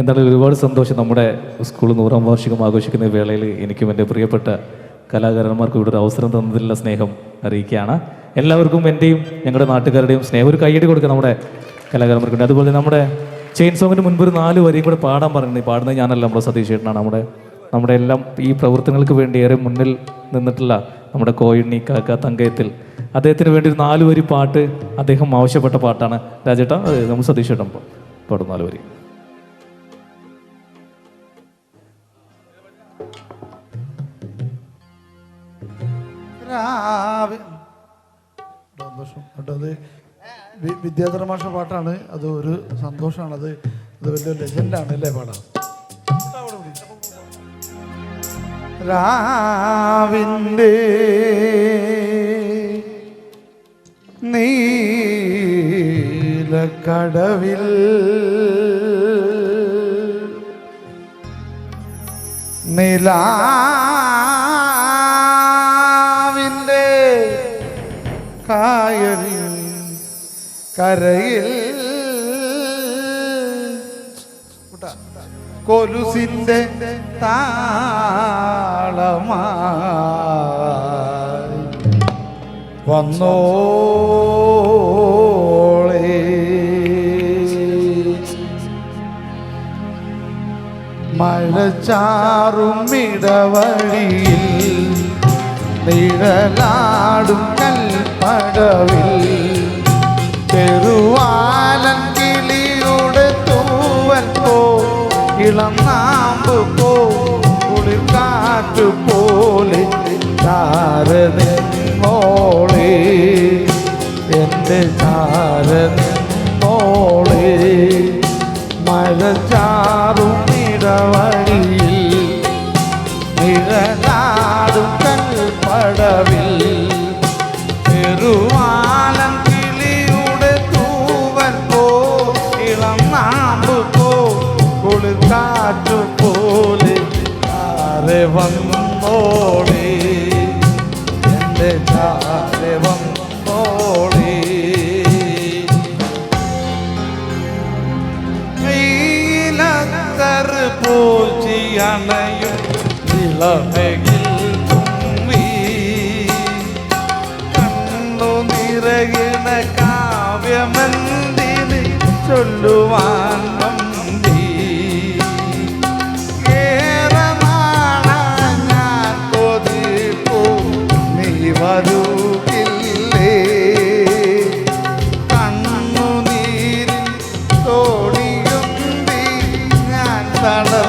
എന്തായാലും ഒരുപാട് സന്തോഷം നമ്മുടെ സ്കൂൾ നൂറാം വാർഷികം ആഘോഷിക്കുന്ന വേളയിൽ എനിക്കും എന്റെ പ്രിയപ്പെട്ട കലാകാരന്മാർക്ക് ഇവിടെ ഒരു അവസരം തന്നതിലുള്ള സ്നേഹം അറിയിക്കുകയാണ്. എല്ലാവർക്കും എന്റെയും ഞങ്ങളുടെ നാട്ടുകാരുടെയും സ്നേഹം ഒരു കൈയടി കൊടുക്കുക നമ്മുടെ കലാകാരന്മാർക്കുണ്ട്. അതുപോലെ നമ്മുടെ ചെയിൻ സോങ്ങിന് മുൻപ് ഒരു നാല് വരിയും കൂടെ പാടാൻ പറഞ്ഞു പാടുന്നത് ഞാനല്ല നമ്മുടെ സതീഷ് ചേട്ടനാണ്. നമ്മുടെ നമ്മുടെ എല്ലാം ഈ പ്രവർത്തനങ്ങൾക്ക് വേണ്ടി ഏറെ മുന്നിൽ നിന്നിട്ടുള്ള നമ്മുടെ കോയിണ്ണി കാക്ക തങ്കയത്തിൽ അദ്ദേഹത്തിന് വേണ്ടി ഒരു നാല് വരി പാട്ട് അദ്ദേഹം ആവശ്യപ്പെട്ട പാട്ടാണ്. രാജേട്ടാ നമ്മൾ സതീഷ് ചേട്ടൻ പാടും നാല് വരി. സന്തോഷം കേട്ടോ അത് വി- വിദ്യാധര മാഷ പാട്ടാണ്. അത് ഒരു സന്തോഷമാണ് അത് വലിയ ലെജൻഡാണ് അല്ലേ പാടാം? രാവിന്റെ നീലക്കടവിൽ നിലാവിന്റെ കായൽ കരയിൽ. കൊലുസിന്റെ താളമായി വന്നോളേ മഴച്ചാറും ഇടവഴിയിൽ നിഴലാടും കൽപ്പടവിൽ ചെറുവാലൻ കിളിയുടെ തൂവൽ പോ ഇളം നാമ്പ് പോ കുളിർക്കാറ്റ് പോലെ ചാരനിന്നോളേ കുളിർക്കാറ്റു പോലെ ചാരെ വന്നോളേ. എന്റെ ചാരെ വന്നോളേ. നീലത്തർ പൂച്ചിയണയും ഇളമയിൽ തുമ്പി കണ്ണു നിറയണ കാവ്യമന്തിന് ചൊല്ലുവാൻ na na